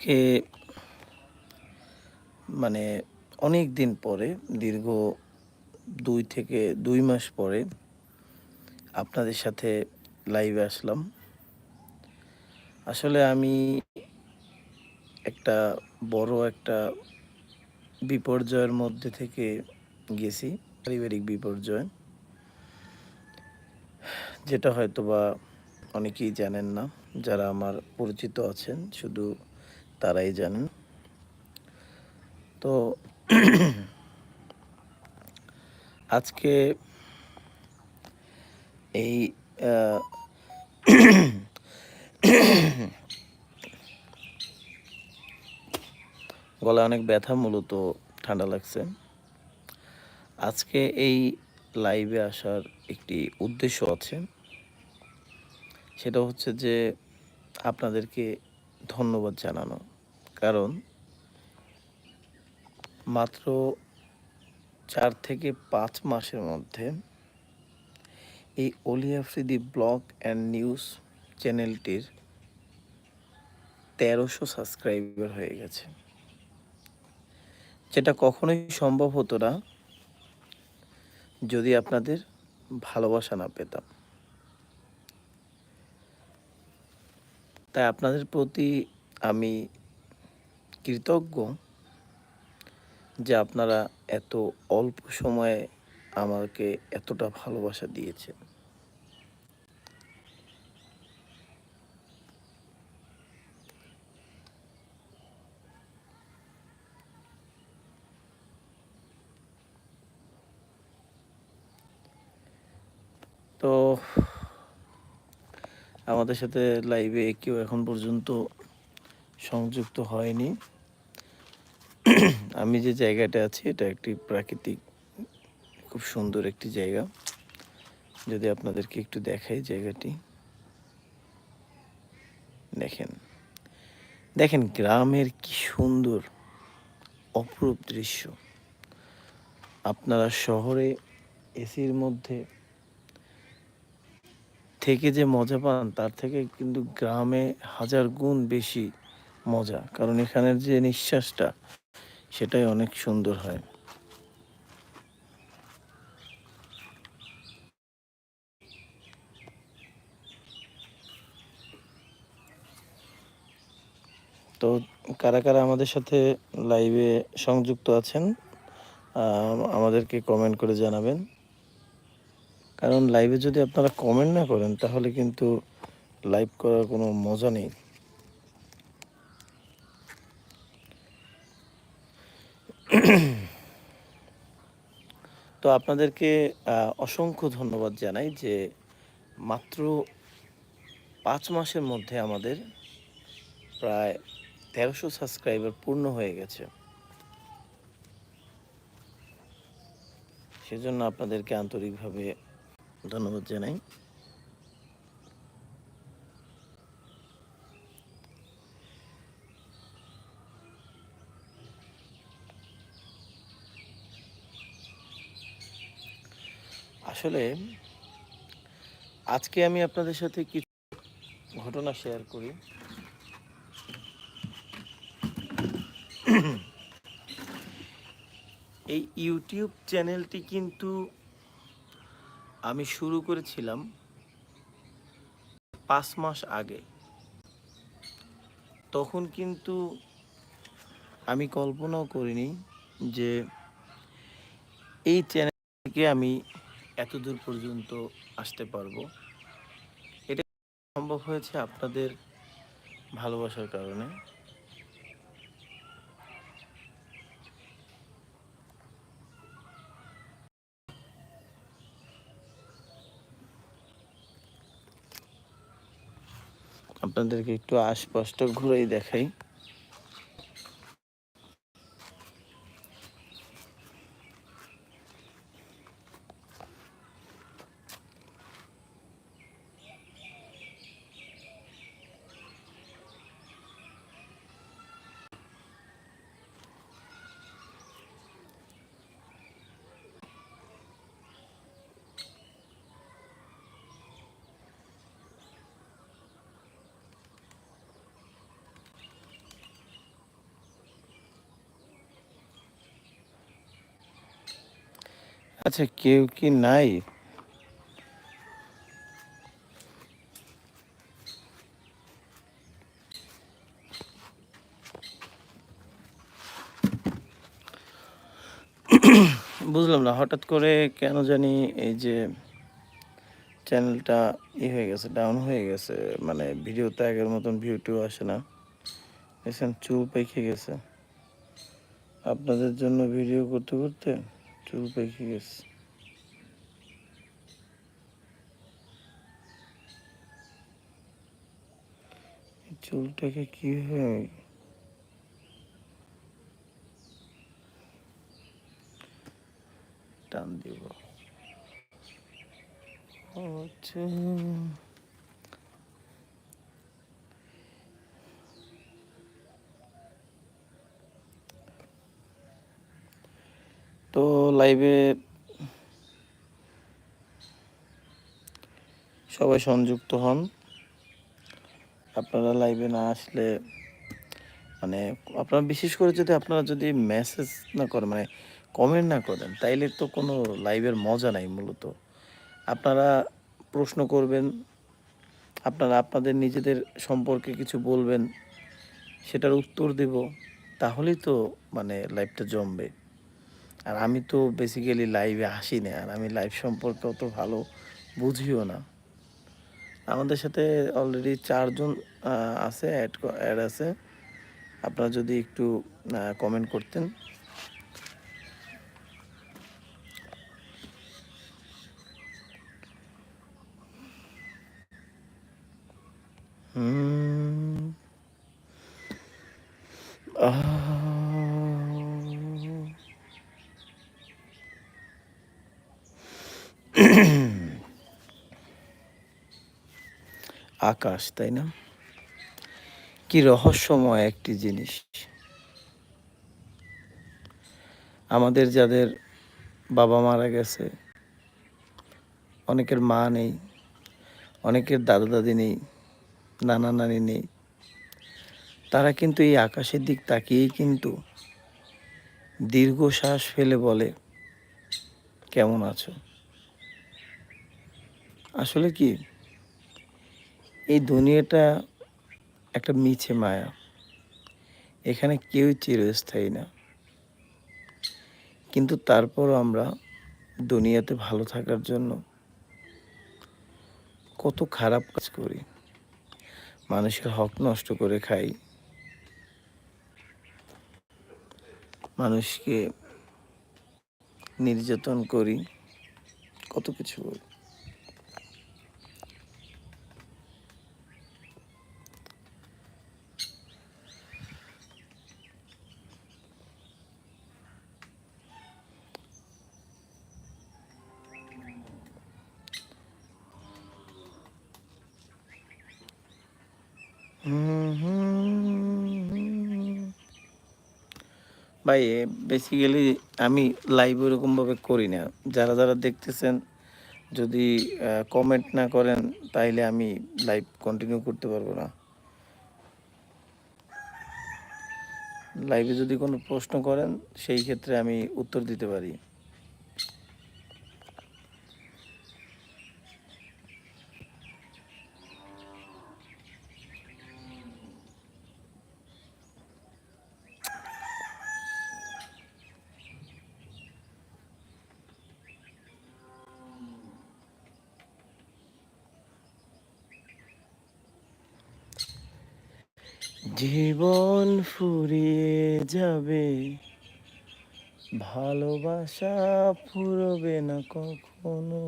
কে মানে অনেক দিন পরে, দীর্ঘ দুই থেকে দুই মাস পরে আপনাদের সাথে লাইভে আসলাম। আসলে আমি একটা বড় একটা বিপর্যয়ের মধ্যে থেকে গেছি, পারিবারিক বিপর্যয়। যেটা হয়তো বা অনেকেই জানেন না, যারা আমার পরিচিত আছেন, শুধু তারাই জানেন। তো আজকে এই গলায় অনেক ব্যথা মূলত ঠান্ডা লাগছে। আজকে এই লাইভে আসার একটি উদ্দেশ্য আছে। সেটা হচ্ছে যে আপনাদেরকে ধন্যবাদ জানানো। কারণ মাত্র চার থেকে পাঁচ মাসের মধ্যে এই অলি আফ্রিদি ব্লগ অ্যান্ড নিউজ চ্যানেলটির তেরোশো সাবস্ক্রাইবার হয়ে গেছে। যেটা কখনোই সম্ভব হতো না যদি আপনাদের ভালোবাসা না পেতাম। তাই আপনাদের প্রতি আমি কৃতজ্ঞ যে আপনারা এত অল্প সময়ে আমাকে এতটা ভালোবাসা দিয়েছেন। তো আমাদের সাথে লাইভে কেউ এখন পর্যন্ত সংযুক্ত হয়নি। আমি যে জায়গাটা আছি, এটা একটি প্রাকৃতিক, খুব সুন্দর একটি জায়গা। যদি আপনাদেরকে একটু দেখাই জায়গাটি। দেখেন দেখেন গ্রামের কি সুন্দর, অপরূপ দৃশ্য। আপনারা শহরে এসির মধ্যে থেকে যে মজা পান, তার থেকে কিন্তু গ্রামে হাজার গুণ বেশি মজা। কারণ এখানের যে নিঃশ্বাসটা, সেটাই অনেক সুন্দর হয়। তো কারা কারা আমাদের সাথে লাইভে সংযুক্ত আছেন আমাদেরকে কমেন্ট করে জানাবেন। কারণ লাইভে যদি আপনারা কমেন্ট না করেন, তাহলে কিন্তু লাইভ করার কোনো মজা নেই। তো আপনাদেরকে অসংখ্য ধন্যবাদ জানাই যে মাত্র পাঁচ মাসের মধ্যে আমাদের প্রায় তেরোশো সাবস্ক্রাইবার পূর্ণ হয়ে গেছে। সেজন্য আপনাদেরকে আন্তরিকভাবে ধন্যবাদ জানাই। আসলে আজকে আমি আপনাদের সাথে কিছু ঘটনা শেয়ার করি। এই ইউটিউব চ্যানেলটি কিন্তু আমি শুরু করেছিলাম পাঁচ মাস আগে। তখন কিন্তু আমি কল্পনাও করিনি যে এই চ্যানেল থেকে আমি এত দূর পর্যন্ত আসতে পারব। এটা সম্ভব হয়েছে আপনাদের ভালোবাসার কারণে। আপনাদেরকে একটু আশপাশটা ঘুরেই দেখাই। আচ্ছা কেউ কি নাই? বুঝলাম না, হঠাৎ করে কেন জানি এই যে চ্যানেলটা ই হয়ে গেছে ডাউন হয়ে গেছে মানে ভিডিওতে আগের মতন ভিউ টিউ আসে না। দেখছেন, চুল পেকে গেছে। আপনাদের জন্য ভিডিও করতে করতে চুল পেকে গেছে। চুলটাকে কীভাবে টান দিব। হচ্ছে তো লাইভে সবাই সংযুক্ত হন। আপনারা লাইভে না আসলে মানে আপনারা বিশেষ করে যদি আপনারা যদি মেসেজ না করেন মানে কমেন্ট না করেন, তাইলে তো কোনো লাইভের মজা নাই মূলত। আপনারা প্রশ্ন করবেন, আপনারা আপনাদের নিজেদের সম্পর্কে কিছু বলবেন, সেটার উত্তর দেব, তাহলেই তো মানে লাইভটা জমবে। আর আমি তো বেসিক্যালি লাইভে আসি না আর আমি লাইভ সম্পর্কে অত ভালো বুঝিও না। আমাদের সাথে অলরেডি চারজন আছে অ্যাড অ্যাড আছে। আপনারা যদি একটু কমেন্ট করতেন। হুম। আহ। আকাশ, তাই না? কি রহস্যময় একটি জিনিস। আমাদের যাদের বাবা মারা গেছে, অনেকের মা নেই, অনেকের দাদা দাদি নেই নানা নানি নেই, তারা কিন্তু এই আকাশের দিক তাকিয়েই কিন্তু দীর্ঘশ্বাস ফেলে বলে, কেমন আছো? আসলে কি দুনিয়াটা একটা মিছে মায়া। এখানে কেউই চিরস্থায়ী না। কিন্তু তারপরও আমরা দুনিয়াতে ভালো থাকার জন্য কত খারাপ কাজ করি। মানুষের হক নষ্ট করে খাই। মানুষকে নির্যাতন করি। কত কিছু করি। ভাই বেসিক্যালি আমি লাইভ ওরকমভাবে করি না। যারা যারা দেখতেছেন, যদি কমেন্ট না করেন, তাইলে আমি লাইভ কন্টিনিউ করতে পারব না। লাইভে যদি কোনো প্রশ্ন করেন, সেই ক্ষেত্রে আমি উত্তর দিতে পারি। জীবন ফুরিয়ে যাবে ভালোবাসা ফুরবে না কখনো।